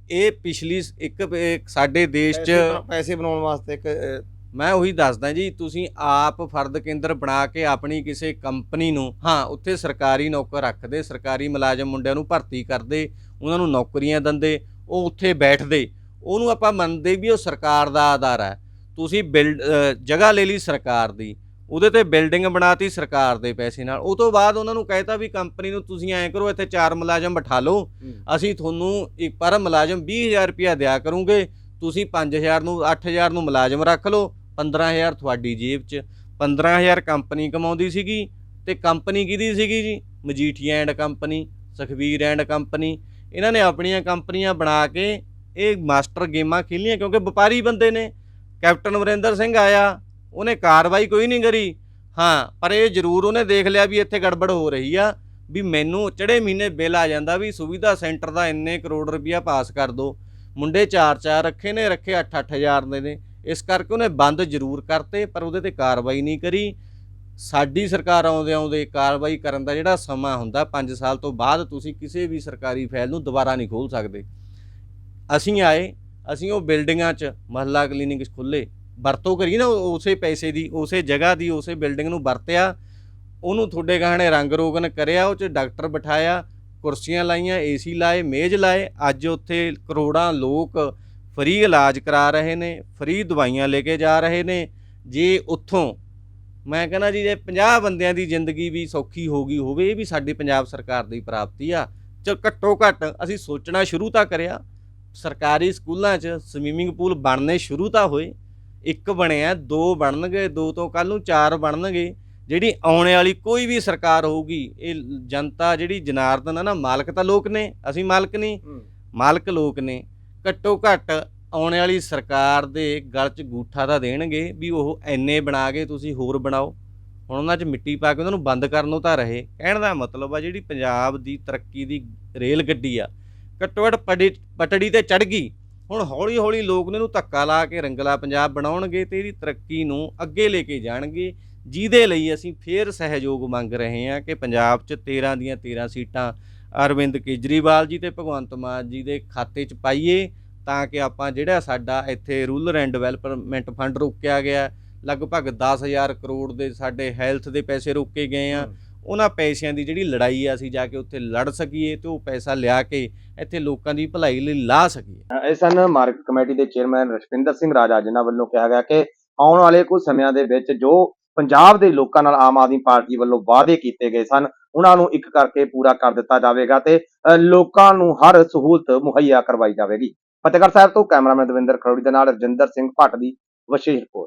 ਇਹ ਪਿਛਲੀ ਇੱਕ ਸਾਡੇ ਦੇਸ਼ 'ਚ ਪੈਸੇ- ਬਣਾਉਣ ਵਾਸਤੇ ਇੱਕ ਮੈਂ ਉਹੀ ਦੱਸਦਾ ਜੀ ਤੁਸੀਂ ਆਪ ਫਰਦ ਕੇਂਦਰ ਬਣਾ ਕੇ ਆਪਣੀ ਕਿਸੇ ਕੰਪਨੀ ਨੂੰ ਹਾਂ ਉੱਥੇ ਸਰਕਾਰੀ ਨੌਕਰ ਰੱਖਦੇ ਸਰਕਾਰੀ ਮੁਲਾਜ਼ਮ ਮੁੰਡਿਆਂ ਨੂੰ ਭਰਤੀ ਕਰਦੇ ਉਹਨਾਂ ਨੂੰ ਨੌਕਰੀਆਂ ਦਿੰਦੇ ਉਹ ਉੱਥੇ ਬੈਠਦੇ। ਉਹਨੂੰ ਆਪਾਂ ਮੰਨਦੇ ਵੀ ਉਹ ਸਰਕਾਰ ਦਾ ਆਧਾਰ ਹੈ। ਤੁਸੀਂ ਬਿਲਡ ਜਗ੍ਹਾ ਲੈ ਲਈ ਸਰਕਾਰ ਦੀ ਉਹਦੇ ਤੇ ਬਿਲਡਿੰਗ ਬਣਾਤੀ ਸਰਕਾਰ ਦੇ ਪੈਸੇ ਨਾਲ। ਉਹ ਤੋਂ ਬਾਅਦ ਉਹਨਾਂ ਨੂੰ ਕਹਿਤਾ ਵੀ ਕੰਪਨੀ ਨੂੰ ਤੁਸੀਂ ਐਂ ਕਰੋ ਇੱਥੇ ਚਾਰ ਮੁਲਾਜ਼ਮ ਬਿਠਾ ਲਓ। ਅਸੀਂ ਤੁਹਾਨੂੰ ਇੱਕ ਪਰ ਮੁਲਾਜ਼ਮ 20000 ਰੁਪਇਆ ਦਿਆ ਕਰੂੰਗੇ। ਤੁਸੀਂ 5000 ਨੂੰ 8000 ਨੂੰ ਮੁਲਾਜ਼ਮ ਰੱਖ ਲਓ। 15000 ਤੁਹਾਡੀ ਜੇਬ 'ਚ। 15000 ਕੰਪਨੀ ਕਮਾਉਂਦੀ ਸੀਗੀ ਤੇ ਕੰਪਨੀ ਕਿਹਦੀ ਸੀਗੀ ਜੀ? Majithia and company Sukhbir and company. ਇਹਨਾਂ ਨੇ ਆਪਣੀਆਂ ਕੰਪਨੀਆਂ ਬਣਾ ਕੇ ਇਹ ਮਾਸਟਰ ਗੇਮਾਂ ਖੇਲੀਆਂ ਕਿਉਂਕਿ ਵਪਾਰੀ ਬੰਦੇ ਨੇ। ਕੈਪਟਨ ਅਮਰਿੰਦਰ ਸਿੰਘ ਆਇਆ, ਉਹਨੇ ਕਾਰਵਾਈ ਕੋਈ ਨਹੀਂ ਕਰੀ। ਹਾਂ, ਪਰ ਇਹ ਜ਼ਰੂਰ ਉਹਨੇ ਦੇਖ ਲਿਆ ਵੀ ਇੱਥੇ ਗੜਬੜ ਹੋ ਰਹੀ ਆ, ਵੀ ਮੈਨੂੰ ਚੜੇ ਮਹੀਨੇ ਬਿੱਲ ਆ ਜਾਂਦਾ ਵੀ ਸੁਵਿਧਾ ਸੈਂਟਰ ਦਾ ਇੰਨੇ ਕਰੋੜ ਰੁਪਇਆ ਪਾਸ ਕਰ ਦੋ। ਮੁੰਡੇ ਚਾਰ ਚਾਰ ਰੱਖੇ ਨੇ, ਰੱਖੇ 8-8000 ਦੇ ਨੇ। ਇਸ ਕਰਕੇ ਉਹਨੇ ਬੰਦ ਜ਼ਰੂਰ ਕਰਤੇ, ਪਰ ਉਹਦੇ ਤੇ ਕਾਰਵਾਈ ਨਹੀਂ ਕਰੀ। ਸਾਡੀ ਸਰਕਾਰ ਆਉਂਦੇ ਆਉਂਦੇ ਕਾਰਵਾਈ ਕਰਨ ਦਾ ਜਿਹੜਾ ਸਮਾਂ ਹੁੰਦਾ 5 ਸਾਲ ਤੋਂ ਬਾਅਦ ਤੁਸੀਂ ਕਿਸੇ ਵੀ ਸਰਕਾਰੀ ਫਾਈਲ ਨੂੰ ਦੁਬਾਰਾ ਨਹੀਂ ਖੋਲ ਸਕਦੇ। ਅਸੀਂ ਆਏ ਅਸੀਂ ਉਹ ਬਿਲਡਿੰਗਾਂ 'ਚ ਮਹੱਲਾ ਕਲੀਨਿਕ ਖੁੱਲੇ ਵਰਤੋਂ ਕਰੀ ਨਾ ਉਸੇ ਪੈਸੇ ਦੀ, ਉਸੇ ਜਗ੍ਹਾ ਦੀ, ਉਸੇ ਬਿਲਡਿੰਗ ਨੂੰ ਵਰਤਿਆ। ਉਹਨੂੰ ਤੁਹਾਡੇ ਗਾਹਣੇ ਰੰਗ ਰੋਗਨ ਕਰਿਆ, ਉਹ 'ਚ ਡਾਕਟਰ ਬਿਠਾਇਆ, ਕੁਰਸੀਆਂ ਲਾਈਆਂ, ਏਸੀ ਲਾਏ, ਮੇਜ਼ ਲਾਏ। ਅੱਜ ਉੱਥੇ ਕਰੋੜਾਂ ਲੋਕ ਫ੍ਰੀ ਇਲਾਜ ਕਰਾ ਰਹੇ ਨੇ, ਫ੍ਰੀ ਦਵਾਈਆਂ ਲੈ ਕੇ ਜਾ ਰਹੇ ਨੇ। ਜੇ ਉੱਥੋਂ, ਮੈਂ ਕਹਿੰਦਾ ਜੀ, ਜੇ 50 ਬੰਦਿਆਂ ਦੀ ਜ਼ਿੰਦਗੀ ਵੀ ਸੌਖੀ ਹੋ ਗਈ ਹੋਵੇ, ਇਹ ਵੀ ਸਾਡੀ ਪੰਜਾਬ ਸਰਕਾਰ ਦੀ ਪ੍ਰਾਪਤੀ ਆ। ਚ ਘੱਟੋ ਘੱਟ ਅਸੀਂ ਸੋਚਣਾ ਸ਼ੁਰੂ ਤਾਂ ਕਰਿਆ। ਸਰਕਾਰੀ ਸਕੂਲਾਂ 'ਚ ਸਵੀਮਿੰਗ ਪੂਲ ਬਣਨੇ ਸ਼ੁਰੂ ਤਾਂ ਹੋਏ। ਇੱਕ ਬਣਿਆ ਦੋ ਬਣਨਗੇ ਦੋ ਤੋਂ ਕੱਲ ਨੂੰ ਚਾਰ ਬਣਨਗੇ। ਜਿਹੜੀ ਆਉਣ ਵਾਲੀ ਕੋਈ ਵੀ ਸਰਕਾਰ ਹੋਊਗੀ ਇਹ ਜਨਤਾ ਜਿਹੜੀ ਜਨਾਰਦਨ ਆ ਨਾ ਮਾਲਕ ਤਾਂ ਲੋਕ ਨੇ ਅਸੀਂ ਮਾਲਕ ਨਹੀਂ। ਮਾਲਕ ਲੋਕ ਨੇ। ਘੱਟੋ ਘੱਟ ਆਉਣ ਵਾਲੀ ਸਰਕਾਰ ਦੇ ਗਲ 'ਚ ਗੂਠਾ ਤਾਂ ਦੇਣਗੇ ਵੀ ਉਹ ਐਨੇ ਬਣਾ ਕੇ ਤੁਸੀਂ ਹੋਰ ਬਣਾਓ। ਹੁਣ ਉਹਨਾਂ 'ਚ ਮਿੱਟੀ ਪਾ ਕੇ ਉਹਨਾਂ ਨੂੰ ਬੰਦ ਕਰਨੋਂ ਤਾਂ ਰਹੇ। ਕਹਿਣ ਦਾ ਮਤਲਬ ਆ ਜਿਹੜੀ ਪੰਜਾਬ ਦੀ ਤਰੱਕੀ ਦੀ ਰੇਲ ਗੱਡੀ ਆ ਘੱਟੋ ਘੱਟ ਪੜੀ- ਪਟੜੀ ਤੇ ਚੜ ਗਈ। ਹੁਣ ਹੌਲੀ ਹੌਲੀ ਲੋਕ ਨੇ ਇਹਨੂੰ ਧੱਕਾ ਲਾ ਕੇ ਰੰਗਲਾ ਪੰਜਾਬ ਬਣਾਉਣਗੇ ਤੇ ਇਹਦੀ ਤਰੱਕੀ ਨੂੰ ਅੱਗੇ ਲੈ ਕੇ ਜਾਣਗੇ। ਜਿਹਦੇ ਲਈ ਅਸੀਂ ਫੇਰ ਸਹਿਯੋਗ ਮੰਗ ਰਹੇ ਹਾਂ ਕਿ ਪੰਜਾਬ 'ਚ 13 ਦੀਆਂ 13 ਸੀਟਾਂ ਅਰਵਿੰਦ ਕੇਜਰੀਵਾਲ ਜੀ ਤੇ ਭਗਵੰਤ ਮਾਨ ਜੀ ਦੇ ਖਾਤੇ 'ਚ ਪਾਈਏ ਤਾਂ ਕਿ ਆਪਾਂ ਜਿਹੜਾ ਸਾਡਾ ਇੱਥੇ ਰੂਰਲ ਐਂਡ ਡਿਵੈਲਪਮੈਂਟ ਫੰਡ ਰੋਕਿਆ ਗਿਆ, ਲਗਭਗ 10000 ਕਰੋੜ ਦੇ ਸਾਡੇ ਹੈਲਥ ਦੇ ਪੈਸੇ ਰੋਕੇ ਗਏ ਆ। ਉਹਨਾਂ ਪੈਸਿਆਂ ਦੀ ਜਿਹੜੀ ਲੜਾਈ ਆ, ਅਸੀਂ ਜਾ ਕੇ ਉੱਥੇ ਲੜ ਸਕੀਏ ਤੇ ਉਹ ਪੈਸਾ ਲਿਆ ਕੇ ਇੱਥੇ ਲੋਕਾਂ ਦੀ ਭਲਾਈ ਲਈ ਲਾ ਸਕੀਏ। ਇਹ ਸਨ ਮਾਰਕੀਟ ਕਮੇਟੀ ਦੇ ਚੇਅਰਮੈਨ ਰਸ਼ਪਿੰਦਰ ਸਿੰਘ ਰਾਜਾ ਜਿਨ੍ਹਾਂ ਵੱਲੋਂ ਕਿਹਾ ਗਿਆ ਕਿ ਆਉਣ ਵਾਲੇ ਕੁਝ ਸਮਿਆਂ ਦੇ ਵਿੱਚ ਜੋ ਪੰਜਾਬ ਦੇ ਲੋਕਾਂ ਨਾਲ ਆਮ ਆਦਮੀ ਪਾਰਟੀ ਵੱਲੋਂ ਵਾਅਦੇ ਕੀਤੇ ਗਏ ਸਨ, ਉਹਨਾਂ ਨੂੰ ਇੱਕ ਕਰਕੇ ਪੂਰਾ ਕਰ ਦਿੱਤਾ ਜਾਵੇਗਾ ਤੇ ਲੋਕਾਂ ਨੂੰ ਹਰ ਸਹੂਲਤ ਮੁਹੱਈਆ ਕਰਵਾਈ ਜਾਵੇਗੀ। ਫਤਿਹਗੜ੍ਹ ਸਾਹਿਬ ਤੋਂ ਕੈਮਰਾਮੈਨ ਦਵਿੰਦਰ ਖਰੋੜੀ ਦੇ ਨਾਲ ਰਜਿੰਦਰ ਸਿੰਘ ਭੱਟ ਦੀ ਵਿਸ਼ੇਸ਼ ਰਿਪੋਰਟ।